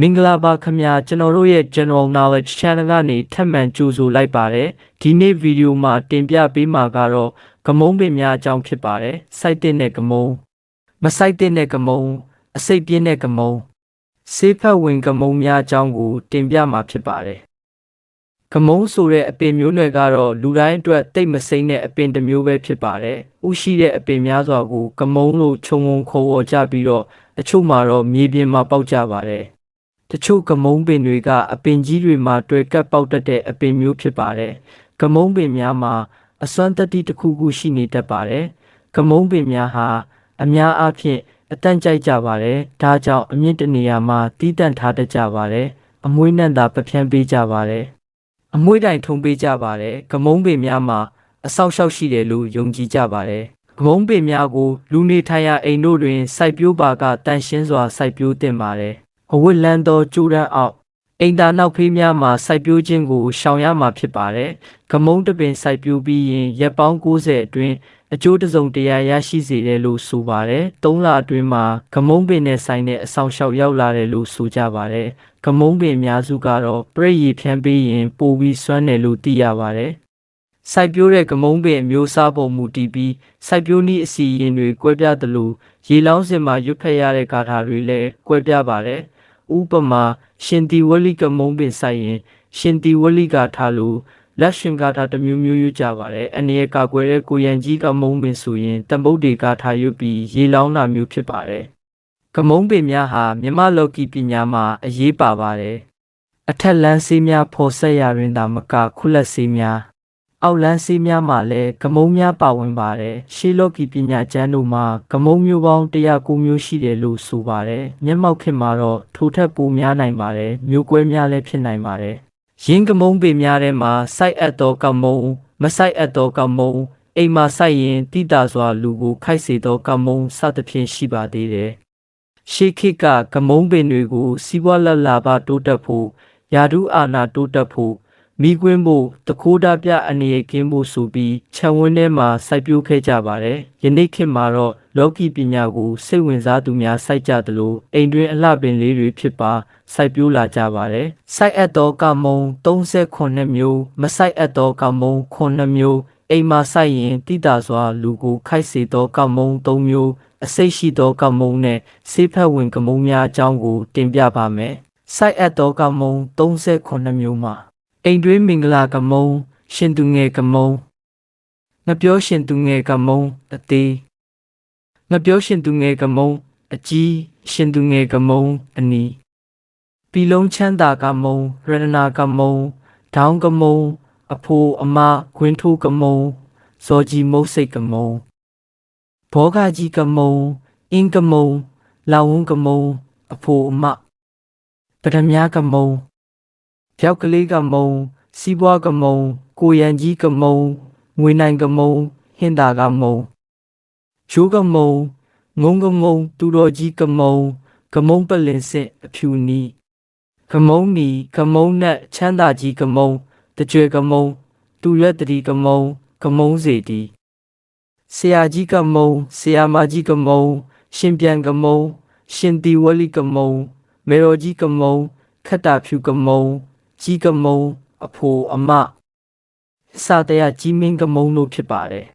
မင်္ဂလာပါခင်ဗျာကျွန်တော်တို့ရဲ့ General Knowledge Channel ကနေထပ်မံကြိုဆိုလိုက်ပါတယ်ဒီနေ့ဗီဒီယိုမှာတင်ပြပေးမှာကတော့ဂမုံပင်များအကြောင်းဖြစ်ပါတယ်စိုက်တဲ့နဲ့ဂမုံမစိုက်တဲ့နဲ့ဂမုံအစိတ်ပြင်းတဲ့ဂမုံဆေးဖက်ဝင်ဂမုံများအကြောင်းကို တင်ပြမှာဖြစ်ပါတယ်ဂမုံဆိုတဲ့အပင်မျိုးနွယ်ကတော့လူတိုင်းအတွက်တိတ်မစိမ့်တဲ့အပင်တစ်မျိုးပဲဖြစ်ပါတယ်ဥရှိတဲ့အပင်များစွာကိုဂမုံလို့ခြုံငုံခေါ်ဝေါ်ကြပြီးတော့အချို့မှာတော့မြေပြင်မှာပေါက်ကြပါတယ် တချို့ကမုံပင်တွေကအပင်ကြီးတွေမှာတွေ့ကပ်ပေါက်တတ်တဲ့အပင်မျိုးဖြစ်ပါတယ်။ကမုံပင်များမှာအစွမ်းတတိတစ်ခုခုရှိနေတတ်ပါတယ်။ကမုံပင်များဟာအများအားဖြင့်အတန့်ကြိုက်ကြပါတယ်။ဒါကြောင့်အမြင့်တနေရာမှာတီးတန့်ထားတတ်ကြပါတယ်။အမွှေးနှံ့သာပပြန်းပေးကြပါတယ်။အမွှေးတိုင်ထုံပေးကြပါတယ်။ကမုံပင်များမှာအဆောက်အအုံရှိတယ်လို့ယုံကြည်ကြပါတယ်။ကမုံပင်များကိုလူနေထိုင်ရာအိမ်တို့တွင်စိုက်ပျိုးပါကတန်ရှင်းစွာစိုက်ပျိုးတင်ပါတယ်။ အဝတ်လန်းသောကျူရန်အောက်အိမ်သာနောက်ဖေးများမှာစိုက်ပျိုးခြင်းကိုရှောင်ရမှာဖြစ်ပါတယ်။ဂမုံတပင်စိုက်ပျိုးပြီးရင်ရက်ပေါင်း90အတွင်းအကျိုးတစ်စုံတရာရရှိစေတယ်လို့ဆိုပါတယ်။၃လအတွင်းမှာဂမုံပင်နဲ့ဆိုင်တဲ့အဆောင်ရှောက်ရောက်လာတယ်လို့ဆိုကြပါတယ်။ဂမုံပင်အများစုကတော့ပြည့်ရည်ဖြန်းပေးရင်ပိုပြီးစွမ်းတယ်လို့သိရပါတယ်။စိုက်ပျိုးတဲ့ကမုံပင်အမျိုးအစားပုံမူတည်ပြီးစိုက်ပျိုးနည်းအစီအရင်တွေကွဲပြားသလိုရေလောင်းစင်မှာရွတ်ဖက်ရတဲ့ဂါထာတွေလည်းကွဲပြားပါတယ်။ ဥပမာရှင်တီဝလိကမုံပင်စိုက်ရင် ရှင်တီဝလိဂါထာလိုလက်ရှင်ဂါထာတစ်မျိုးမျိုးရွတ်ကြပါတယ်။အနေရကာကွယ်တဲ့ကိုရန်ကြီးကမုံပင်ဆိုရင်တံပုတ်တွေဂါထာရွတ်ပြီးရေလောင်းတာမျိုးဖြစ်ပါတယ်။ကမုံပင်များဟာမြမလောကီပညာမှာအရေးပါပါတယ်။အထက်လန်းဆေးများဖော်ဆက်ရာတွင်သာမကခုလက်ဆေးများ အောက်လန်းဆေးများမှာလည်းဂမုံများပါဝင်ပါတယ်ရှေးလောကီပညာကျမ်းတို့မှာဂမုံမျိုးပေါင်း109မျိုးရှိတယ်လို့ဆိုပါတယ်မျက်မှောက်ခေတ်မှာတော့ထိုထက်ပိုများနိုင်ပါတယ်မျိုးကွဲများလည်းဖြစ်နိုင်ပါတယ်ရင်းဂမုံပေများထဲမှာစိုက်အပ်သောကမုံမစိုက်အပ်သောကမုံအိမ်မှာစိုက်ရင်တိတာစွာလူကိုခိုက်စေသောကမုံစသဖြင့်ရှိပါသေးတယ်ရှေးခေတ်ကကမုံပင်တွေကိုစီးပွားလက်လာပါတိုးတက်ဖို့ယာဒုအာနာတိုးတက်ဖို့ မိကွင်းဖို့တခိုးတာပြအနေရကင်းဖို့ဆိုပြီးခြံဝင်းထဲမှာစိုက်ပျိုးခဲ့ကြပါတယ်။ယနေ့ခေတ်မှာတော့လောကီပညာကိုစိတ်ဝင်စားသူများစိုက်ကြသလိုအိမ်တွင်းအလှပင်လေးတွေဖြစ်ပါစိုက်ပျိုးလာကြပါတယ်။စိုက်အပ်သောကမုံ38မျိုးမစိုက်အပ်သောကမုံ9မျိုးအိမ်မှာစိုက်ရင်တိတာစွာလူကိုခိုက်စေသောကမုံ3မျိုးအစိတ်ရှိသောကမုံနဲ့ဆေးဖက်ဝင်ကမုံများအကြောင်းကိုတင်ပြပါမယ်။စိုက်အပ်သောကမုံ38မျိုးမှာ အိမ်တွင်းမင်္ဂလာကမုံရှင်သူငယ်ကမုံငပြောရှင်သူငယ်ကမုံအသေးငပြောရှင်သူငယ်ကမုံအကြီးရှင်သူငယ်ကမုံအနီပီလုံးချမ်းသာကမုံရတနာကမုံဒေါင်းကမုံအဖိုးအမခွင်းထိုးကမုံဇော်ကြီးမုတ်စိတ်ကမုံဘောဂကြီးကမုံအင်းကမုံလောင်ဝန်းကမုံအဖိုအမပဒမြကမုံ ပြောက်ကလေးကမုံစီးပွားကမုံကိုရန်ကြီးကမုံငွေနိုင်ကမုံဟင်တာကမုံချိုးကမုံငုံကမုံတူတော်ကြီးကမုံကမုံပလင်စစ်အဖြူနီကမုံနီကမုံနဲ့ချမ်းသာကြီးကမုံတကြွယ်ကမုံတူရက်တရီကမုံကမုံစီတီဆရာကြီးကမုံဆရာမကြီးကမုံရှင်ပြန်ကမုံရှင်တီဝလိကမုံမေတော်ကြီးကမုံခတ်တာဖြူကမုံ ကြီးကမုံအဖိုအမစာတရကြီးမင်းကမုံတို့ဖြစ်ပါတယ်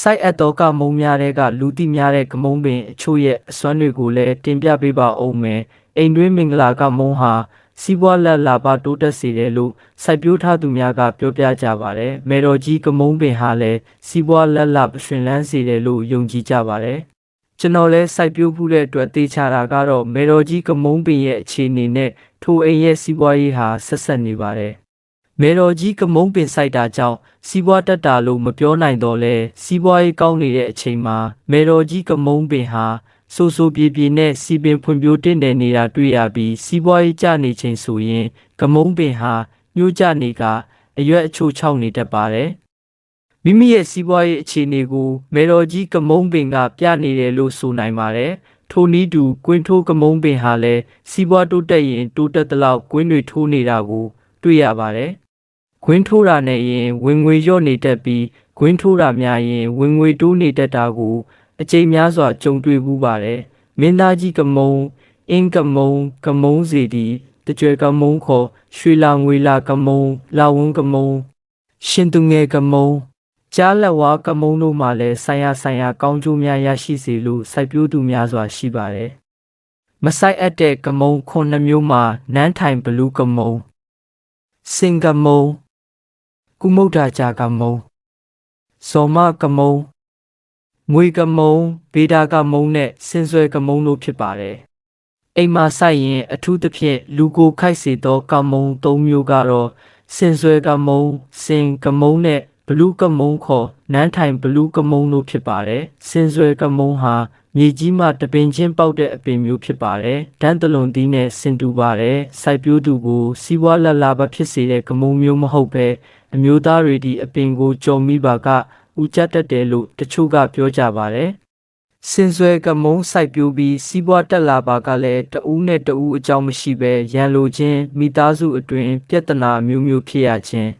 စိုက်အပ်သောကမုံများတဲ့ကလူတိများတဲ့ကမုံပင်အချို့ရဲ့အစွမ်းတွေကိုလည်းတင်ပြပေးပါဦးမယ်အိမ်တွင်းမင်္ဂလာကမုံဟာစီးပွားလက်လာပါတိုးတက်စေတယ်လို့စိုက်ပျိုးထားသူများကပြောပြကြပါတယ်။မေတော်ကြီးကမုံပင်ဟာလည်းစီးပွားလက်လာရှင်လန်းစေတယ်လို့ယုံကြည်ကြပါတယ်။ ကျွန်တော်လည်းစိုက်ပျိုးမှုတဲ့အတွက်သိချတာကတော့မေတော်ကြီးကမုံပင်ရဲ့အခြေအနေနဲ့ထိုအိမ်ရဲ့စီးပွားရေးဟာဆက်ဆက်နေပါတယ်။မေတော်ကြီးကမုံပင်ဆိုင်တာကြောင့်စီးပွားတက်တာလို့မပြောနိုင်တော့လဲစီးပွားရေးကောင်းနေတဲ့အချိန်မှာမေတော်ကြီးကမုံပင်ဟာဆိုဆိုပြေပြေနဲ့စီပင်ဖွံ့ဖြိုးတင့်တယ်နေတာတွေ့ရပြီးစီးပွားရေးကျနေချိန်ဆိုရင်ကမုံပင်ဟာညှို့ကျနေကအရွက်အချို့ချောက်နေတတ်ပါတယ် မိမိရဲ့စီးပွားရေးအခြေအနေကိုမေတော်ကြီးကမုံပင်ကပြနေတယ်လို့ဆိုနိုင်ပါတယ်ထိုနည်းတူကွင်းထိုးကမုံပင်ဟာလည်းစီးပွားတိုးတက်ရင်တိုးတက်သလောက်ကွင်းတွေထိုးနေတာကိုတွေ့ရပါတယ်။ခွင်းထိုးတာနဲ့ရင်ဝင်ငွေလျော့နေတတ်ပြီးခွင်းထိုးတာများရင်ဝင်ငွေတိုးနေတတ်တာကိုအချိန်များစွာကြုံတွေ့မှုပါတယ်။မင်းသားကြီးကမုံအင်းကမုံကမုံစီဒီတကြွယ်ကမုံခေါ်ရွှေလာငွေလာကမုံလာဝန်းကမုံရှင်သူငယ်ကမုံ ကြားလက်ဝါကမုံတို့မှလည်းဆိုင်ရဆိုင်ရကောင်းကျိုးများရရှိစေလို့စိုက်ပျိုးသူများစွာရှိပါတယ်မဆိုင်အပ်တဲ့ကမုံခုနှစ်မျိုးမှာနန်းထိုင်ဘလူးကမုံစင်ကမုံကုမုဒ္ဒါကြာကမုံစောမကမုံငွေကမုံဗေဒာကမုံနဲ့စင်စွဲကမုံတို့ဖြစ်ပါတယ်အိမ်မှာစိုက်ရင်အထူးသဖြင့်လူကိုခိုက်စေသောကမုံ၃မျိုးကတော့စင်စွဲကမုံစင်ကမုံနဲ့ ဘလူးကမုံခေါ်နန်းထိုင်ဘလူးကမုံတို့ဖြစ်ပါတယ်စင်စွဲကမုံဟာမြေကြီးမှတပင်ချင်းပေါက်တဲ့အပင်မျိုးဖြစ်ပါတယ်။ဒန်းတလွန်သီးနဲ့ဆင်တူပါတယ်။စိုက်ပျိုးသူကိုစီးပွားလက်လာပါဖြစ်စေတဲ့ကမုံမျိုးမဟုတ်ပဲအမျိုးသားတွေဒီအပင်ကိုကြော်မိပါကဥကြတတ်တယ်လို့တချို့ကပြောကြပါတယ်။စင်စွဲကမုံစိုက်ပျိုးပြီးစီးပွားတက်လာပါကလည်းတဦးနဲ့တဦးအကြောင်းမရှိပဲရန်လိုခြင်းမိသားစုအတွင်းပြဿနာအမျိုးမျိုးဖြစ်ရခြင်း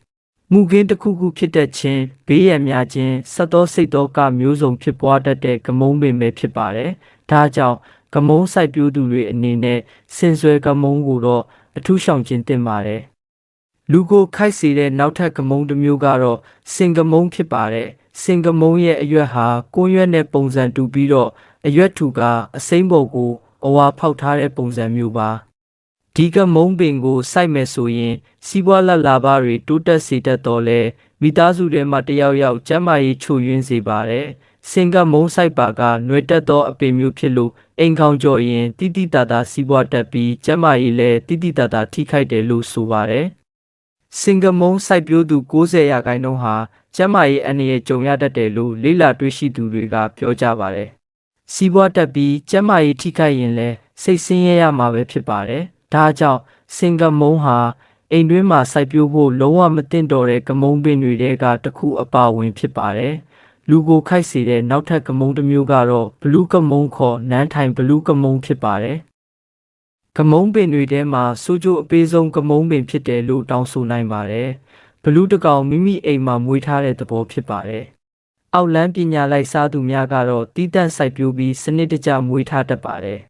မူကင်းတစ်ခုခုဖြစ်တတ်ခြင်းဘေးရန်များခြင်းဆက်သောစိတ်သောကမျိုးစုံဖြစ်ပွားတတ်တဲ့ကမုံပင်ပဲဖြစ်ပါတယ်။ဒါကြောင့်ကမုံစိုက်ပျိုးသူတွေအနေနဲ့စင်စွဲကမုံကိုတော့အထူးရှောင်ကျဉ်တင်ပါတယ်။လူကိုခိုက်စေတဲ့နောက်ထပ်ကမုံတစ်မျိုးကတော့စင်ကမုံဖြစ်ပါတယ်။စင်ကမုံရဲ့အရွက်ဟာကိုးရွက်နဲ့ပုံစံတူပြီးတော့အရွက်ထူကအစိမ့်ပေါ်ကိုအဝါဖောက်ထားတဲ့ပုံစံမျိုးပါ။ ဒီကမုံပင်ကိုစိုက်မယ်ဆိုရင်စီးပွားလက်လာပါတွေတိုးတက်စေတတ်တော်လဲမိသားစုထဲမှာတယောက်ယောက်ကျန်းမာရေးချို့ယွင်းစေပါတယ်စင်ကမုံစိုက်ပါကຫນွေတက်သောအပင်မျိုးဖြစ်လို့အိမ်ခေါင်ကျော်ရင်တိတိတတာစီးပွားတက်ပြီးကျန်းမာရေးလည်းတိတိတတာထိခိုက်တယ်လို့ဆိုပါတယ်စင်ကမုံစိုက်ပျိုးသူ90ရာခိုင်နှုန်းဟာကျန်းမာရေးအနေနဲ့ကြုံရတတ်တယ်လို့လေ့လာတွေ့ရှိသူတွေကပြောကြပါတယ်စီးပွားတက်ပြီးကျန်းမာရေးထိခိုက်ရင်လည်းစိတ်ဆင်းရဲရမှာပဲဖြစ်ပါတယ် ဒါကြောင့်စင်ကမုံဟာအိမ်တွင်းမှာစိုက်ပျိုးဖို့လုံးဝမသင့်တော်တဲ့ကမုံပင်တွေကတစ်ခုအပါဝင်ဖြစ်ပါတယ်။လူကိုခိုက်စေတဲ့နောက်ထပ်ကမုံတစ်မျိုးကတော့ဘလူးကမုံခေါ်နန်းထိုင်ဘလူးကမုံဖြစ်ပါတယ်။ကမုံပင်တွေထဲမှာစိုးကျိုးအပေးဆုံးကမုံပင်ဖြစ်တယ်လို့တောင်းဆိုနိုင်ပါတယ်။ဘလူးတကောင်မိမိအိမ်မှာမွေးထားတဲ့သဘောဖြစ်ပါတယ်။အောက်လန်းပညာလိုက်စားသူများကတော့တီးတန့်စိုက်ပျိုးပြီးစနစ်တကျမွေးထားတတ်ပါတယ်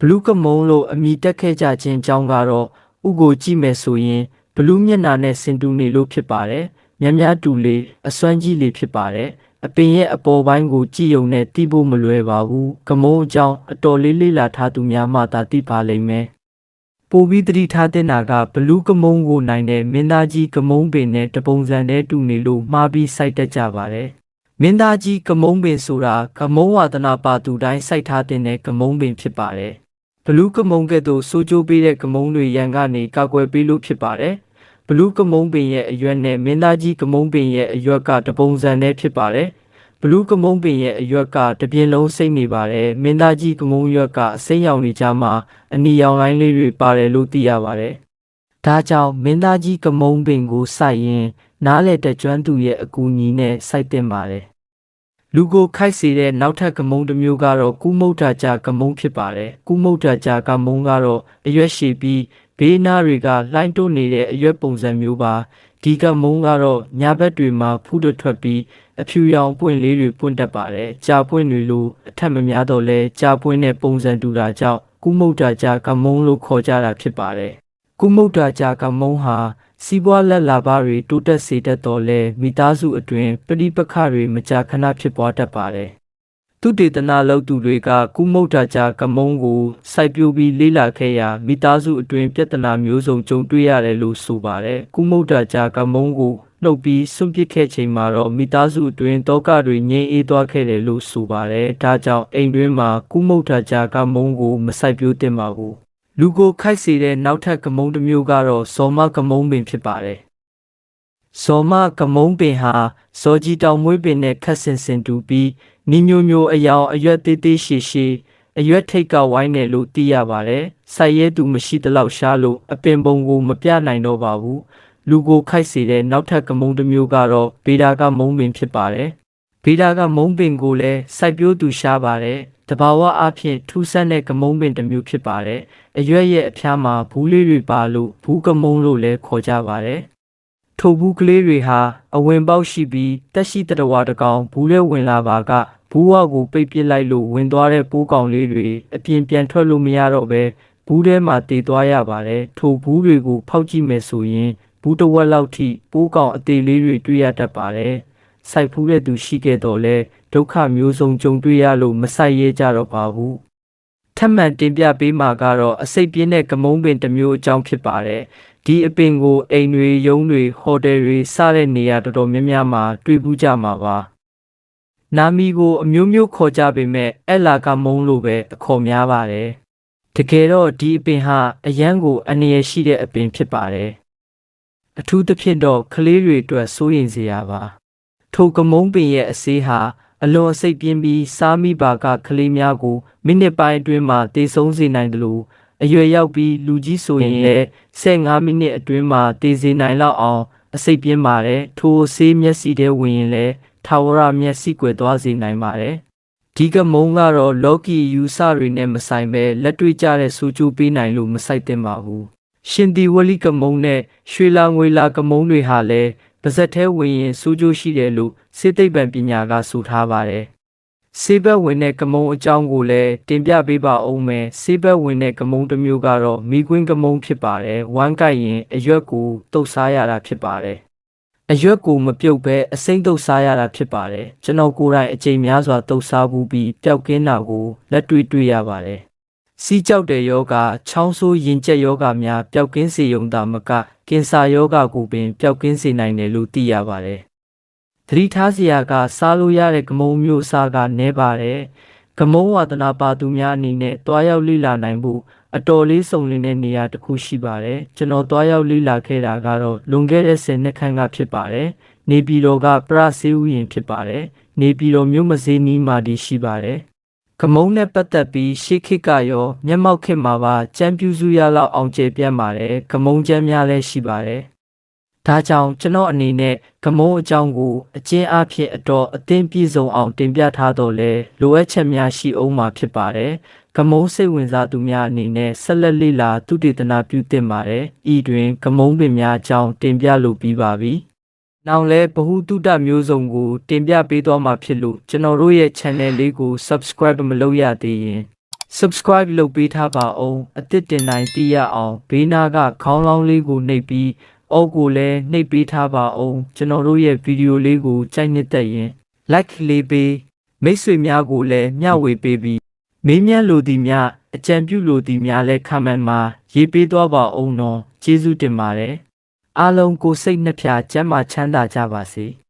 ဘလူးကမုံလို့အမိတက်ခဲ့ကြခြင်းအကြောင်းကတော့ဥကိုကြည့်မယ်ဆိုရင်ဘလူးမျက်နှာနဲ့စင်တူနေလို့ဖြစ်ပါတယ်။များများတူလေးအစွမ်းကြီးလေးဖြစ်ပါတယ်။အပင်ရဲ့အပေါ်ပိုင်းကိုကြည့်ုံနဲ့တိဖို့မလွယ်ပါဘူး။ကမုံအကြောင်းအတော်လေးလေးလာထားသူများမှသာသိပါလိမ့်မယ်။ပိုပြီးတတိထားတဲ့နာကဘလူးကမုံကိုနိုင်တဲ့မင်းသားကြီးကမုံပင်နဲ့တပုံစံနဲ့တူနေလို့မှားပြီးစိုက်တတ်ကြပါတယ်။မင်းသားကြီးကမုံပင်ဆိုတာကမုံဝါဒနာပါသူတိုင်းစိုက်ထားတဲ့ကမုံပင်ဖြစ်ပါတယ်။ဘ လူးကမုံကဲ့သို့စိုးကျိုးပေးတဲ့ကမုံတွေရန်ကနေကောက်ွယ်ပေးလို့ဖြစ်ပါတယ်။ဘလူးကမုံပင်ရဲ့အရွက်နဲ့မင်းသားကြီးကမုံပင်ရဲ့အရွက်ကတပုံစံနဲ့ဖြစ်ပါတယ်။ဘလူးကမုံပင်ရဲ့အရွက်ကတပြင်းလုံးစိတ်နေပါတယ်။မင်းသားကြီးကမုံရွက်ကအစိမ်းရောင်နေကြမှာအနီရောင်လိုင်းလေးတွေပါတယ်လို့သိရပါတယ်။ဒါကြောင့်မင်းသားကြီးကမုံပင်ကိုစိုက်ရင်နားလေတကျွမ်းသူရဲ့အကူအညီနဲ့စိုက်တင်ပါတယ် လူကိုခိုက်စေတဲ့နောက်ထပ်ကမုံတစ်မျိုးကတော့ကုမုတ်တာကြာကမုံဖြစ်ပါတယ်ကုမုတ်တာကြာကမုံကတော့အရွက်ရှည်ပြီးဘေးနားတွေကလှိုင်းတိုးနေတဲ့အရွက်ပုံစံမျိုးပါဒီကမုံကတော့ညာဘက်တွေမှာဖူးထွက်ပြီးအဖြူရောင်ပွင့်လေးတွေပွင့်တတ်ပါတယ်ကြာပွင့်တွေလိုအထက်မများတော့လဲကြာပွင့်တဲ့ပုံစံတူတာကြောင့်ကုမုတ်တာကြာကမုံလို့ခေါ်ကြတာဖြစ်ပါတယ်ကုမုတ်တာကြာကမုံဟာ စီးပွားလက်လာပါတွေတိုးတက်စေတတ်တော်လဲမိသားစုအတွင်းပဋိပက္ခတွေမကြာခဏဖြစ်ပွားတတ်ပါတယ်။သူတေသနာလုပ်သူတွေကကုမုတ်တာကြာကမုံကိုစိုက်ပျိုးပြီးလေးလာခဲ့ရာမိသားစုအတွင်းပြဿနာမျိုးစုံကြုံတွေ့ရတယ်လို့ဆိုပါတယ်။ကုမုတ်တာကြာကမုံကိုနှုတ်ပြီးစွန့်ပစ်ခဲ့ချိန်မှာတော့မိသားစုအတွင်းတောကတွေငြိမ်းအေးသွားခဲ့တယ်လို့ဆိုပါတယ်။ဒါကြောင့်အိမ်တွင်းမှာကုမုတ်တာကြာကမုံကိုမစိုက်ပျိုးသင့်ပါဘူး။ လူကိုခိုက်စေတဲ့နောက်ထပ်ကမုံတစ်မျိုးကတော့ဇော်မကမုံပင်ဖြစ်ပါတယ်။ဇော်မကမုံပင်ဟာဇော်ကြီးတောင်မွေးပင်နဲ့ခက်ဆင်ဆင်တူပြီးနီမျိုးမျိုးအယောင်အရွက်သေးသေးရှည်ရှည်အရွက်ထိတ်ကဝိုင်းတယ်လို့သိရပါတယ်။စိုက်ရဲသူမရှိတလောက်ရှားလို့အပင်ပုံကိုမပြနိုင်တော့ပါဘူး။လူကိုခိုက်စေတဲ့နောက်ထပ်ကမုံတစ်မျိုးကတော့ဗေဒါကမုံပင်ဖြစ်ပါတယ်။ဗေဒါကမုံပင်ကိုလည်းစိုက်ပျိုးသူရှားပါတယ်။ တဘာဝအဖြစ်ထူးဆန်းတဲ့ကမုံပင်တစ်မျိုးဖြစ်ပါတယ်။အရွက်ရဲ့အဖျားမှာဘူးလေးတွေပါလို့ဘူးကမုံလို့လည်းခေါ်ကြပါတယ်။ထိုဘူးကလေးတွေဟာအဝင်ပေါက်ရှိပြီးတက်ရှိတတဝါတကောင်ဘူးလဲဝင်လာပါကဘူးဝကိုပိတ်ပစ်လိုက်လို့ဝင်သွားတဲ့ပိုးကောင်လေးတွေအပြင်ပြန်ထွက်လို့မရတော့ပဲဘူးထဲမှာတည်သွားရပါတယ်ထိုဘူးတွေကိုဖောက်ကြည့်မယ်ဆိုရင်ဘူးတစ်ဝက်လောက်ထိပိုးကောင်အသေးလေးတွေတွေ့ရတတ်ပါတယ် စိုက်ဖူးတဲ့သူရှိခဲ့တော့လဲဒုက္ခမျိုးစုံကြုံတွေ့ရလို့မဆိုင်ရဲကြတော့ပါဘူးထပ်မံတင်ပြပေးမှာကတော့အစိတ်ပြင်းတဲ့ကမုံပင်တစ်မျိုးအကြောင်းဖြစ်ပါတယ်ဒီအပင်ကိုအိမ်တွေရုံးတွေဟိုတယ်တွေစတဲ့နေရာတော်တော်များများမှာတွေ့ဘူးကြမှာပါနာမီကိုအမျိုးမျိုးခေါ်ကြပေမဲ့အဲ့လာကမုံလို့ပဲအခေါ်များပါတယ်။တကယ်တော့ဒီအပင်ဟာအရန်ကိုအနေရရှိတဲ့အပင်ဖြစ်ပါတယ်။အထူးသဖြင့်တော့ကလေးတွေအတွက်စိုးရိမ်စရာပါ။ ထိုကမုံပင်ရဲ့အဆေးဟာအလွန်အစိတ်ပြင်းပြီးစားမိပါကကလေးများကိုမိနစ်ပိုင်းအတွင်းမှာတေဆုံးစေနိုင်တယ်လို့အရွယ်ရောက်ပြီးလူကြီးဆိုရင်လည်း15မိနစ်အတွင်းမှာတေစေနိုင်လောက်အောင်အစိတ်ပြင်းပါတယ်။ထိုဆေးမျက်စိထဲဝင်ရင်လည်းထာဝရမျက်စိကွယ်သွားစေနိုင်ပါတယ်။ဒီကမုံကတော့လောကီယူဆတွေနဲ့မဆိုင်ပဲလက်တွေ့ကျတဲ့စူးကျူးပေးနိုင်လို့မဆိုင်သင့်ပါဘူး။ရှင်ဒီဝလိကမုံနဲ့ရွှေလာငွေလာကမုံတွေဟာလည်း ပါဇက်ထဲဝင်ရင်စူးကျူးရှိတယ်လို့စေသိပ္ပံပညာကဆိုထားပါတယ်။ဆေးဘက်ဝင်တဲ့ကမုံအကြောင်းကိုလည်းတင်ပြပေးပါအောင်မယ်။ဆေးဘက်ဝင်တဲ့ကမုံတစ်မျိုးကတော့မိကွင်းကမုံဖြစ်ပါတယ်။ဝမ်းကိုက်ရင်အရွက်ကိုတုပ်စားရတာဖြစ်ပါတယ်။အရွက်ကိုမပြုတ်ပဲအစိမ့်တုပ်စားရတာဖြစ်ပါတယ်ကျွန်တော်ကိုယ်တိုင်အချိန်များစွာတုပ်စားဘူးပြီးပျောက်ကင်းတာကိုလက်တွေ့တွေ့ရပါတယ်စီးကြောက်တဲ့ယောဂချောင်းဆိုးရင်ကျက်ယောဂများပျောက်ကင်းစေုံသာမက ကင်ဆာယောဂကိုပင်ပျောက်ကင်းစေနိုင်တယ်လို့သိရပါတယ်သတိထားစရာကစားလို့ရတဲ့ကမုံမျိုးအစားကနည်းပါတယ်ကမုံဝါဒနာပါသူများအနေနဲ့တွားရောက်လိလာနိုင်ဖို့အတော်လေးစုံလင်တဲ့နေရာတစ်ခုရှိပါတယ်ကျွန်တော်တွားရောက်လိလာခဲ့တာကတော့လွန်ခဲ့တဲ့10နှစ်ခန့်ကဖြစ်ပါတယ်နေပြည်တော်ကပရဆေးဥယျာဉ်ဖြစ်ပါတယ်နေပြည်တော်မြို့မစည်းနီးမှာတည်ရှိပါတယ် ကမုံနဲ့ပတ်သက်ပြီးရှေးခေတ်ကရောမျက်မှောက်ခေတ်မှာပါကြံပြူစုရလောက်အောင်ကျေပြန့်ပါတယ်ကမုံကျမ်းများလည်းရှိပါတယ်ဒါကြောင့်ကျွန်တော်အနေနဲ့ကမုံအကြောင်းကိုအကျဉ်းအားဖြင့်အတော်အသင်းပြည့်စုံအောင်တင်ပြထားတော့လဲလိုအပ်ချက်များရှိအောင်မှာဖြစ်ပါတယ်ကမုံစိတ်ဝင်စားသူများအနေနဲ့ဆက်လက်လေ့လာသုတေသနပြုသင့်ပါတယ်ဤတွင်ကမုံပင်များအကြောင်းတင်ပြလိုပြီးပါပြီ နောက်လဲဘ ഹു တုတမျိုးစုံကို တင်ပြပေးသွားမှာဖြစ်လို့ကျွန်တော်တို့ရဲ့ channel လေးကို subscribe မလုပ်ရသေးရင် subscribe လုပ်ပေးထားပါအောင်အသစ်တင်တိုင်းသိရအောင်ဘေးနားကခေါင်းလောင်းလေးကိုနှိပ်ပြီးအောက်ကိုလည်းနှိပ်ပေးထားပါအောင်ကျွန်တော်တို့ရဲ့ဗီဒီယိုလေးကိုကြိုက်နှစ်သက်ရင် like လေးပေးမိတ်ဆွေများကိုလည်းမျှဝေပေးပြီးမေးမြန်းလိုသည်များအကြံပြုလိုသည်များလည်း comment မှာရေးပေးသွားပါအောင်နော်ကျေးဇူးတင်ပါတယ် အားလုံးကိုစိတ်နှပြကျမ်းမာချမ်းသာကြပါစေ။